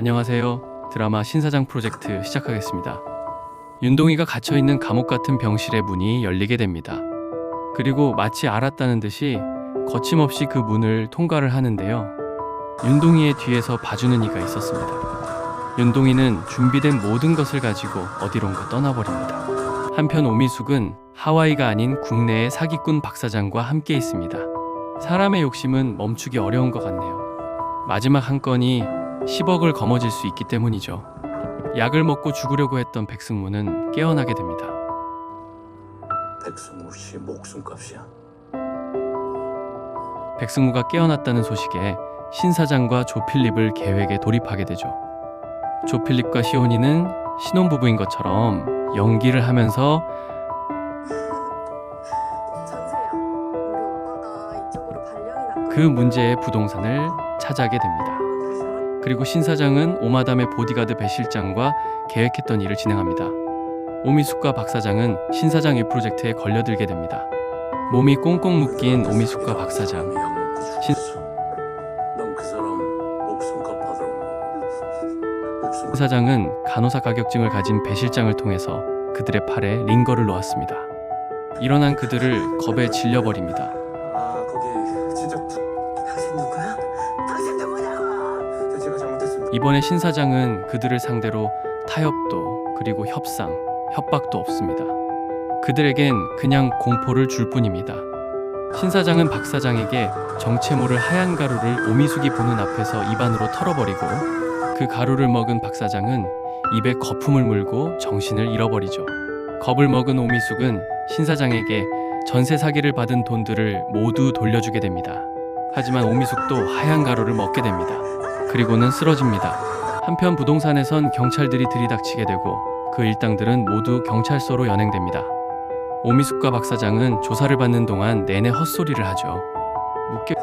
안녕하세요. 드라마 신사장 프로젝트 시작하겠습니다. 윤동이가 갇혀 있는 감옥 같은 병실의 문이 열리게 됩니다. 그리고 마치 알았다는 듯이 거침없이 그 문을 통과를 하는데요. 윤동이의 뒤에서 봐주는 이가 있었습니다. 윤동이는 준비된 모든 것을 가지고 어디론가 떠나버립니다. 한편 오미숙은 하와이가 아닌 국내의 사기꾼 박사장과 함께 있습니다. 사람의 욕심은 멈추기 어려운 것 같네요. 마지막 한 건이 10억을 거머쥘 수 있기 때문이죠. 약을 먹고 죽으려고 했던 백승무는 깨어나게 됩니다. 백승우 씨 목숨값이야. 백승무가 깨어났다는 소식에 신 사장과 조필립을 계획에 돌입하게 되죠. 조필립과 시온이는 신혼부부인 것처럼 연기를 하면서 전세야. 우리 오빠가 이쪽으로 발령이 났거든. 그 문제의 부동산을 차지하게 됩니다. 그리고 신 사장은 오마담의 보디가드 배 실장과 계획했던 일을 진행합니다. 오미숙과 박 사장은 신 사장 이 프로젝트에 걸려들게 됩니다. 몸이 꽁꽁 묶인 오미숙과 박 사장. 신- 신 사장은 간호사 자격증을 가진 배 실장을 통해서 그들의 팔에 링거를 놓았습니다. 일어난 그들을 겁에 질려버립니다. 아 거기 진짜 이번에 신 사장은 그들을 상대로 타협도 그리고 협상, 협박도 없습니다. 그들에겐 그냥 공포를 줄 뿐입니다. 신 사장은 박 사장에게 정체 모를 하얀 가루를 오미숙이 보는 앞에서 입안으로 털어버리고 그 가루를 먹은 박 사장은 입에 거품을 물고 정신을 잃어버리죠. 겁을 먹은 오미숙은 신 사장에게 전세 사기를 받은 돈들을 모두 돌려주게 됩니다. 하지만 오미숙도 하얀 가루를 먹게 됩니다. 그리고는 쓰러집니다. 한편 부동산에선 경찰들이 들이닥치게 되고 그 일당들은 모두 경찰서로 연행됩니다. 오미숙과 박 사장은 조사를 받는 동안 내내 헛소리를 하죠. 묶여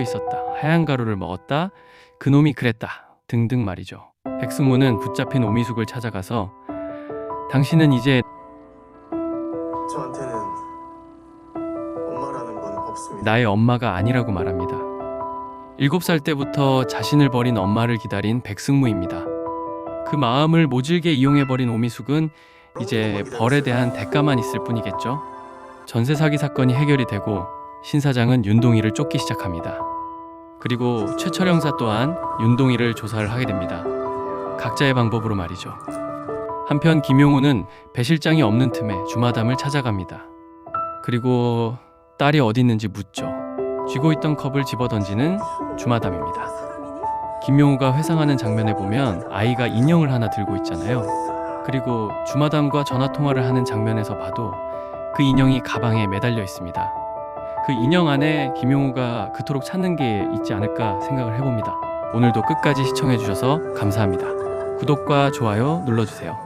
있었다. 하얀 가루를 먹었다. 그놈이 그랬다. 등등 말이죠. 백승모는 붙잡힌 오미숙을 찾아가서 당신은 이제 저한테는 없습니다. 나의 엄마가 아니라고 말합니다. 일곱 살 때부터 자신을 버린 엄마를 기다린 백승무입니다. 그 마음을 모질게 이용해버린 오미숙은 이제 벌에 대한 대가만 있을 뿐이겠죠. 전세 사기 사건이 해결이 되고 신 사장은 윤동이를 쫓기 시작합니다. 그리고 최철 형사 또한 윤동이를 조사를 하게 됩니다. 각자의 방법으로 말이죠. 한편 김용우는 배 실장이 없는 틈에 주마담을 찾아갑니다. 그리고 딸이 어디 있는지 묻죠. 쥐고 있던 컵을 집어 던지는 주마담입니다. 김용우가 회상하는 장면에 보면 아이가 인형을 하나 들고 있잖아요. 그리고 주마담과 전화 통화를 하는 장면에서 봐도 그 인형이 가방에 매달려 있습니다. 그 인형 안에 김용우가 그토록 찾는 게 있지 않을까 생각을 해봅니다. 오늘도 끝까지 시청해 주셔서 감사합니다. 구독과 좋아요 눌러주세요.